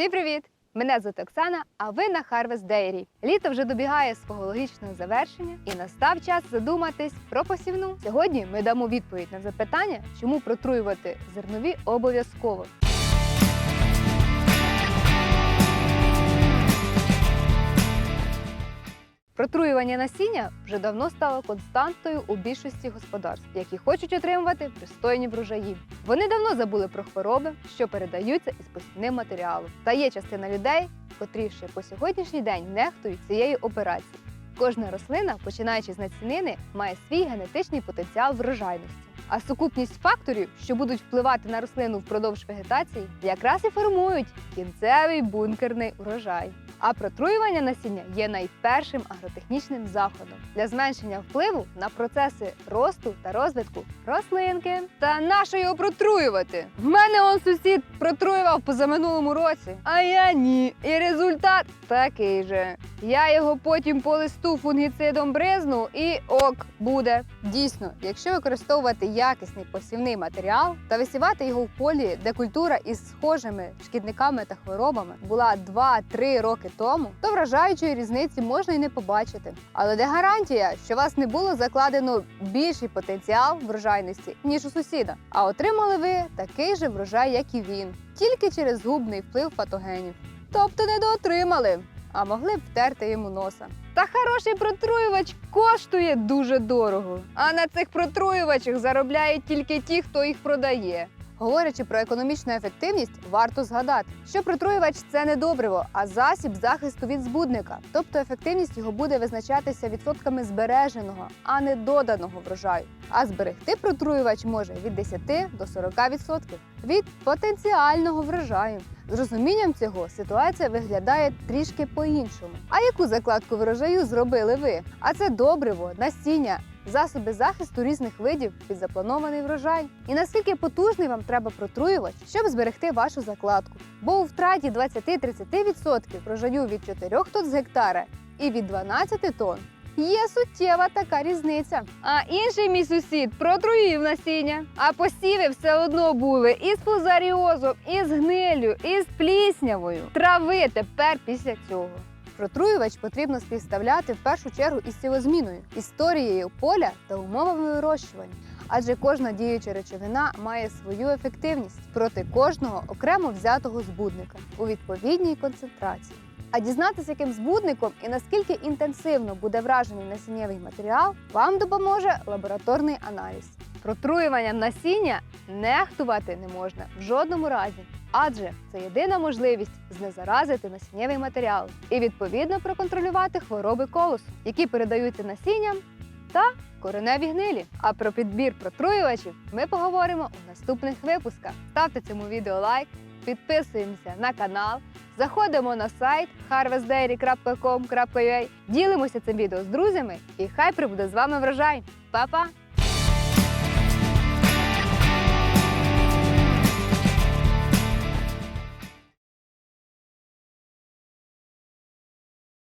Всім привіт! Мене звати Оксана, а ви на Harvest Dairy. Літо вже добігає свого логічного завершення і настав час задуматись про посівну. Сьогодні ми дамо відповідь на запитання, чому протруювати зернові обов'язково. Протруювання насіння вже давно стало константою у більшості господарств, які хочуть отримувати пристойні врожаї. Вони давно забули про хвороби, що передаються із посівним матеріалом. Та є частина людей, котрі ще по сьогоднішній день нехтують цією операцією. Кожна рослина, починаючи з насінини, має свій генетичний потенціал врожайності. А сукупність факторів, що будуть впливати на рослину впродовж вегетації, якраз і формують кінцевий бункерний урожай. А протруювання насіння є найпершим агротехнічним заходом для зменшення впливу на процеси росту та розвитку рослинки. Та нащо його протруювати? В мене он сусід протруював позаминулому році, а я ні. І результат такий же. Я його потім по листу фунгіцидом бризну і ок буде. Дійсно, якщо використовувати якісний посівний матеріал та висівати його в полі, де культура із схожими шкідниками та хворобами була 2-3 роки тому, то вражаючої різниці можна й не побачити. Але де гарантія, що вас не було закладено більший потенціал врожайності, ніж у сусіда, а отримали ви такий же врожай, як і він, тільки через губний вплив патогенів. Тобто недоотримали, а могли б втерти йому носа. Та хороший протруювач коштує дуже дорого. А на цих протруювачах заробляють тільки ті, хто їх продає. Говорячи про економічну ефективність, варто згадати, що протруювач це не добриво, а засіб захисту від збудника. Тобто ефективність його буде визначатися відсотками збереженого, а не доданого врожаю. А зберегти протруювач може від 10 до 40% від потенціального врожаю. З розумінням цього ситуація виглядає трішки по-іншому. А яку закладку врожаю зробили ви? А це добриво, насіння, засоби захисту різних видів під запланований врожай. І наскільки потужний вам треба протруювач, щоб зберегти вашу закладку? Бо у втраті 20-30% врожаю від 4 тонн з гектара і від 12 тонн Є суттєва така різниця. А інший мій сусід протруїв насіння. А посіви все одно були із фузаріозом, із гнилю, із пліснявою. Трави тепер після цього. Протруювач потрібно співставляти в першу чергу із сівозміною, історією поля та умовами вирощування. Адже кожна діюча речовина має свою ефективність проти кожного окремо взятого збудника у відповідній концентрації. А дізнатися, яким збудником і наскільки інтенсивно буде вражений насіннєвий матеріал, вам допоможе лабораторний аналіз. Протруюванням насіння нехтувати не можна в жодному разі, адже це єдина можливість знезаразити насіннєвий матеріал і відповідно проконтролювати хвороби колосу, які передаються насінням та кореневі гнилі. А про підбір протруювачів ми поговоримо у наступних випусках. Ставте цьому відео лайк, підписуємося на канал. Заходимо на сайт harvestdairy.com.ua, ділимося цим відео з друзями і хай прибуде з вами врожай. Па-па!